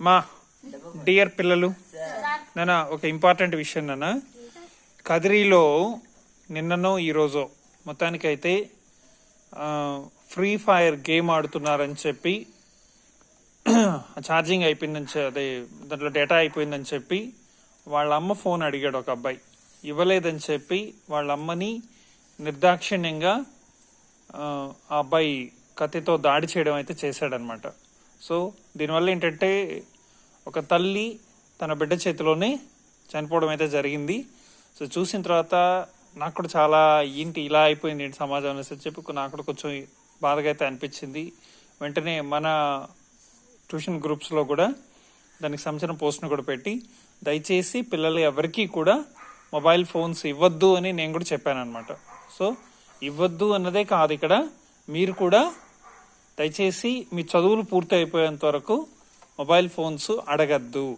మా డియర్ పిల్లలు నాన్న ఒక ఇంపార్టెంట్ విషయం నాన్న. కదిరిలో నిన్ననో ఈరోజు మొత్తానికైతే ఫ్రీ ఫైర్ గేమ్ ఆడుతున్నారని చెప్పి ఛార్జింగ్ అయిపోయిందని అదే దాంట్లో డేటా అయిపోయిందని చెప్పి వాళ్ళ అమ్మ ఫోన్ అడిగాడు ఒక అబ్బాయి. ఇవ్వలేదని చెప్పి వాళ్ళ అమ్మని నిర్దాక్షిణ్యంగా ఆ ఆ అబ్బాయి కత్తితో దాడి చేయడం అయితే చేశాడనమాట సో దీనివల్ల ఏంటంటే ఒక తల్లి తన బిడ్డ చేతిలోనే చనిపోవడం అయితే జరిగింది. సో చూసిన తర్వాత నాకు కూడా చాలా ఏంటి ఇలా అయిపోయింది ఏంటి సమాజం అనేసి చెప్పి నాకు కూడా కొంచెం బాధగా అయితే అనిపించింది. వెంటనే మన ట్యూషన్ గ్రూప్స్లో కూడా దానికి సంబంధించిన పోస్ట్ను కూడా పెట్టి దయచేసి పిల్లలు ఎవరికీ కూడా మొబైల్ ఫోన్స్ ఇవ్వద్దు అని నేను కూడా చెప్పాను అనమాట సో ఇవ్వద్దు అన్నదే కాదు ఇక్కడ. మీరు కూడా దయచేసి మీ చదువులు పూర్తి అయిపోయేంత వరకు మొబైల్ ఫోన్స్ అడగద్దు.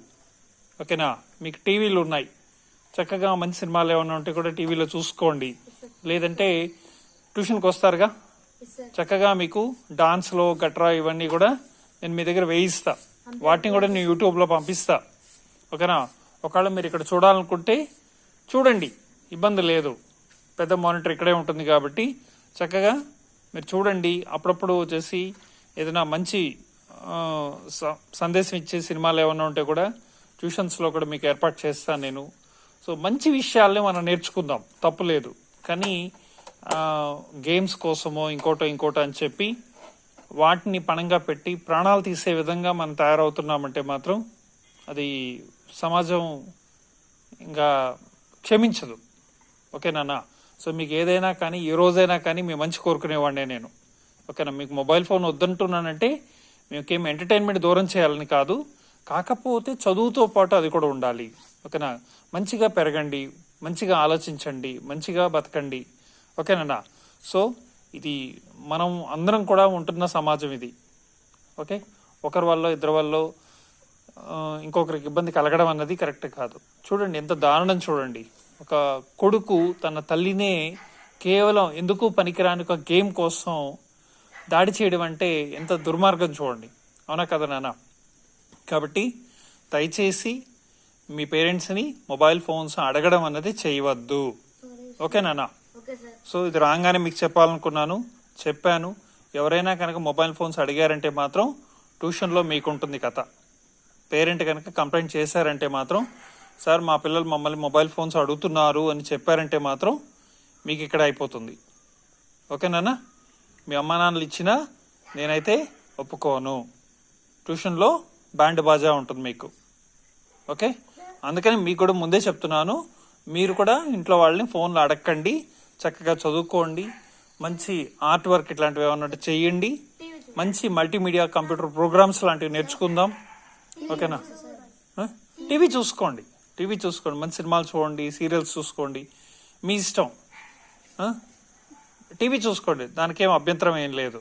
ఓకేనా? మీకు టీవీలు ఉన్నాయి. చక్కగా మంచి సినిమాలు ఏమైనా ఉంటే కూడా టీవీలో చూసుకోండి. లేదంటే ట్యూషన్కి వస్తారుగా? చక్కగా మీకు డాన్స్లో గట్రా ఇవన్నీ కూడా నేను మీ దగ్గర వేయిస్తా. వాటిని కూడా నేను యూట్యూబ్లో పంపిస్తా. ఓకేనా? ఒకవేళ మీరు ఇక్కడ చూడాలనుకుంటే చూడండి. ఇబ్బంది లేదు. పెద్ద మానిటర్ ఇక్కడే ఉంటుంది కాబట్టి చక్కగా మీరు చూడండి అప్పుడప్పుడు వచ్చేసి ఏదైనా మంచి స- సందేశం ఇచ్చే సినిమాలు ఏమైనా ఉంటే కూడా ట్యూషన్స్లో కూడా మీకు ఏర్పాటు చేస్తాను నేను. సో మంచి విషయాల్ని మనం నేర్చుకుందాం తప్పులేదు కానీ గేమ్స్ కోసమో ఇంకోటో ఇంకోటో అని చెప్పి వాటిని పణంగా పెట్టి ప్రాణాలు తీసే విధంగా మనం తయారవుతున్నామంటే మాత్రం అది సమాజం ఇంకా క్షమించదు. ఓకేనా సో మీకు ఏదైనా కానీ ఏ రోజైనా కానీ మీ మంచి కోరుకునేవాడినే నేను. ఓకేనా? మీకు మొబైల్ ఫోన్ వద్దంటున్నానంటే మీకేం ఎంటర్టైన్మెంట్ దూరం చేయాలని కాదు. కాకపోతే చదువుతో పాటు అది కూడా ఉండాలి. ఓకేనా? మంచిగా పెరగండి మంచిగా ఆలోచించండి మంచిగా బతకండి. ఓకేనా? సో ఇది మనం అందరం కూడా ఉంటున్న సమాజం ఇది. ఓకే? ఒకరి వల్ల ఇద్దరి వల్ల ఇంకొకరికి ఇబ్బంది కలగడం అన్నది కరెక్ట్ కాదు. చూడండి ఎంత దారుణం చూడండి. ఒక కొడుకు తన తల్లినే కేవలం ఎందుకు పనికిరాని ఒక గేమ్ కోసం దాడి చేయడం అంటే ఎంత దుర్మార్గం చూడండి. అవునా కదా నాన్న? కాబట్టి దయచేసి మీ పేరెంట్స్ని మొబైల్ ఫోన్స్ అడగడం అన్నది చేయవద్దు. ఓకే నాన్న? సో ఇది రాగానే మీకు చెప్పాలనుకున్నాను చెప్పాను. ఎవరైనా కనుక మొబైల్ ఫోన్స్ అడిగారంటే మాత్రం ట్యూషన్లో మీకు ఉంటుంది కథ. పేరెంట్ కనుక కంప్లైంట్ చేశారంటే మాత్రం సార్ మా పిల్లలు మమ్మల్ని మొబైల్ ఫోన్స్ అడుగుతున్నారు అని చెప్పారంటే మాత్రం మీకు ఇక్కడ అయిపోతుంది. ఓకేనా మీ అమ్మా నాన్నలు ఇచ్చినా నేనైతే ఒప్పుకోను. ట్యూషన్లో బ్యాండ్ బాజా ఉంటుంది మీకు. ఓకే? అందుకని మీకు కూడా ముందే చెప్తున్నాను. మీరు కూడా ఇంట్లో వాళ్ళని ఫోన్లో అడగండి చక్కగా చదువుకోండి మంచి ఆర్ట్ వర్క్ ఇట్లాంటివి ఏమన్నా ఉంటే చెయ్యండి మంచి మల్టీమీడియా కంప్యూటర్ ప్రోగ్రామ్స్ లాంటివి నేర్చుకుందాం. ఓకేనా? టీవీ చూసుకోండి. టీవీ చూసుకోండి మంచి సినిమాలు చూడండి సీరియల్స్ చూసుకోండి. మీ ఇష్టం. టీవీ చూసుకోండి దానికేం అభ్యంతరం ఏం లేదు.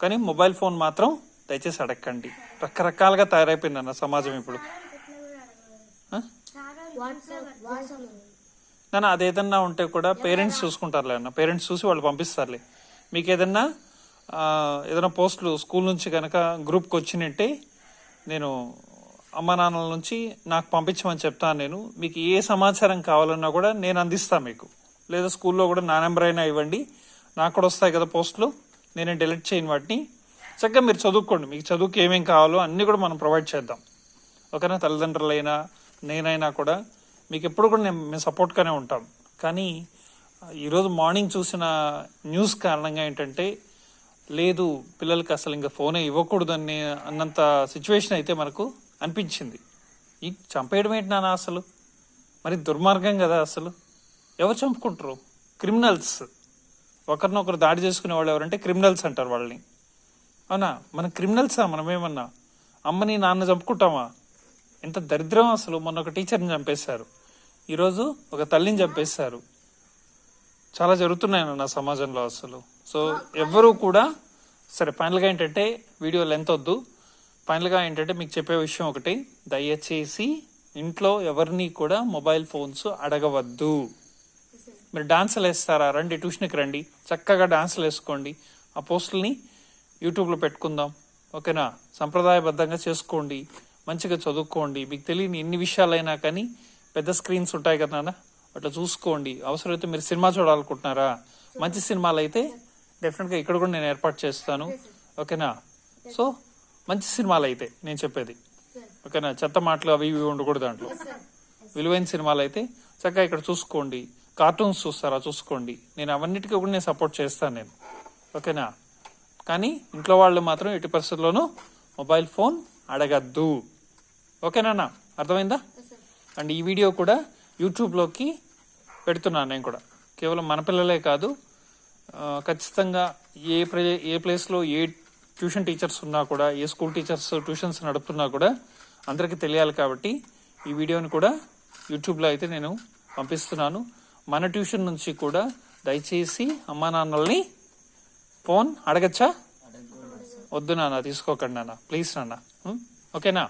కానీ మొబైల్ ఫోన్ మాత్రం దయచేసి అడగండి రకరకాలుగా తయారైపోయింది అన్న సమాజం ఇప్పుడు. నన్ను అదేదన్నా అది ఏదన్నా ఉంటే కూడా పేరెంట్స్ చూసుకుంటారులే అన్న. పేరెంట్స్ చూసి వాళ్ళు పంపిస్తారులే. మీకు ఏదన్నా ఏదైనా పోస్టులు స్కూల్ నుంచి కనుక గ్రూప్కి వచ్చినట్టే నేను అమ్మ నాన్నల నుంచి నాకు పంపించమని చెప్తాను నేను. మీకు ఏ సమాచారం కావాలన్నా కూడా నేను అందిస్తాను మీకు. లేదా స్కూల్లో కూడా నా నెంబర్ అయినా ఇవ్వండి. నాకు కూడా వస్తాయి కదా పోస్టులు. నేను డిలీట్ చేయని వాటిని. చక్కగా మీరు చదువుకోండి. మీకు చదువుకి ఏమేమి కావాలో అన్నీ కూడా మనం ప్రొవైడ్ చేద్దాం. ఓకేనా తల్లిదండ్రులైనా నేనైనా కూడా మీకు ఎప్పుడు కూడా నేను మేము సపోర్ట్గానే ఉంటాం. కానీ ఈరోజు మార్నింగ్ చూసిన న్యూస్ కారణంగా ఏంటంటే లేదు పిల్లలకి అసలు ఇంకా ఫోనే ఇవ్వకూడదని అన్నంత సిచ్యువేషన్ అయితే మనకు అనిపించింది. ఈ చంపేయడం ఏంటి నాన్న అసలు? మరి దుర్మార్గం కదా అసలు? ఎవరు చంపుకుంటారు? క్రిమినల్స్. ఒకరినొకరు దాడి చేసుకునే వాళ్ళు ఎవరంటే క్రిమినల్స్ అంటారు వాళ్ళని. అవునా? మన క్రిమినల్సా? మనమేమన్నా అమ్మని నాన్న చంపుకుంటామా? ఎంత దరిద్రం అసలు. మొన్న ఒక టీచర్ని చంపేశారు. ఈరోజు ఒక తల్లిని చంపేశారు. చాలా జరుగుతున్నాయి నా సమాజంలో అసలు. సో ఎవ్వరూ కూడా సరే ఫైనల్గా ఏంటంటే వీడియో లెంత్ వద్దు. ఫైనల్గా ఏంటంటే మీకు చెప్పే విషయం ఒకటి దయచేసి ఇంట్లో ఎవరిని కూడా మొబైల్ ఫోన్స్ అడగవద్దు. మీరు డాన్సులు వేస్తారా? రండి ట్యూషన్కి రండి. చక్కగా డాన్సులు వేసుకోండి. ఆ పోస్టుల్ని యూట్యూబ్లో పెట్టుకుందాం. ఓకేనా? సంప్రదాయబద్ధంగా చేసుకోండి. మంచిగా చదువుకోండి. మీకు తెలియని ఎన్ని విషయాలైనా కానీ పెద్ద స్క్రీన్స్ ఉంటాయి కదా నాన్న అట్లా చూసుకోండి. అవసరమైతే మీరు సినిమా చూడాలనుకుంటున్నారా? మంచి సినిమాలు అయితే డెఫినెట్గా ఇక్కడ కూడా నేను ఏర్పాటు చేస్తాను. ఓకేనా? సో మంచి సినిమాలు అయితే నేను చెప్పేది. ఓకేనా? చెత్త మాటలు అవి ఇవి ఉండకూడదు దాంట్లో. విలువైన సినిమాలు అయితే చక్కగా ఇక్కడ చూసుకోండి. కార్టూన్స్ చూస్తారా? చూసుకోండి. నేను అవన్నిటికీ కూడా నేను సపోర్ట్ చేస్తాను నేను. ఓకేనా? కానీ ఇంట్లో వాళ్ళు మాత్రం ఎట్టి పరిస్థితుల్లోనూ మొబైల్ ఫోన్ అడగద్దు. ఓకేనా అర్థమైందా? అండ్ ఈ వీడియో కూడా యూట్యూబ్లోకి పెడుతున్నాను నేను కూడా. కేవలం మన పిల్లలే కాదు ఖచ్చితంగా ఏ ప్రే ఏ ప్లేస్లో ఏ ట్యూషన్ టీచర్స్ ఉన్నా కూడా ఏ స్కూల్ టీచర్స్ ట్యూషన్స్ నడుపుతున్నా కూడా అందరికీ తెలియాలి కాబట్టి ఈ వీడియోని కూడా యూట్యూబ్లో అయితే నేను పంపిస్తున్నాను. మన ట్యూషన్ నుంచి కూడా దయచేసి అమ్మా నాన్నల్ని ఫోన్ అడగచ్చా? వద్దు నాన్న తీసుకోకండి నాన్న. ప్లీజ్ నాన్న. ఓకేనా?